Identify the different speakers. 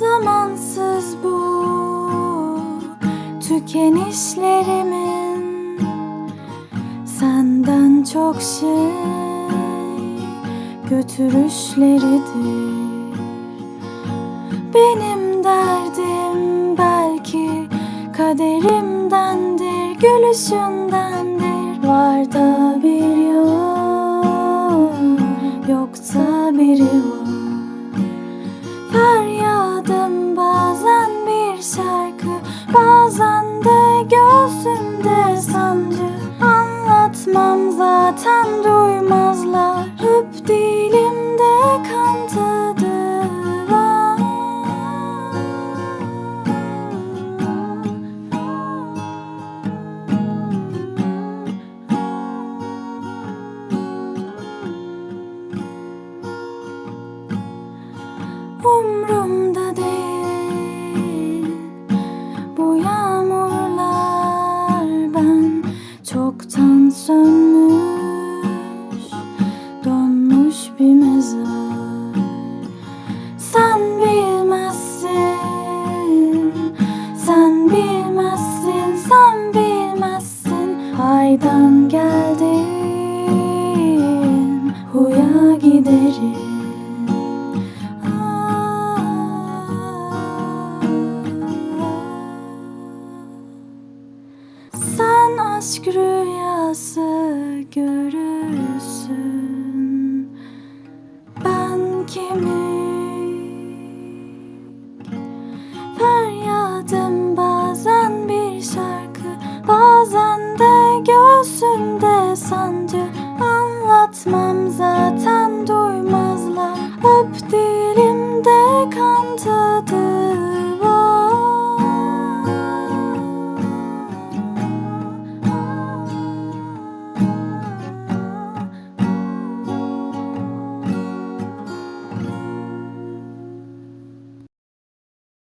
Speaker 1: Zamansız bu tükenişlerimin. Senden çok şey götürüşleridir. Benim derdim belki kaderimdendir Gülüşündendir. Var da bir yok Bazen de göğsümde sancı. Anlatmam zaten duymazlar çoktan sönmüş donmuş bir mezar. Sen bilmezsin sen bilmezsin sen bilmezsin. Haydan geldim aşk rüyası görürsün. Ben kimim? Feryadım bazen bir şarkı Bazen de göğsümde sancı. Anlatmam zaten duymazlar. Öp dilimde kan tadı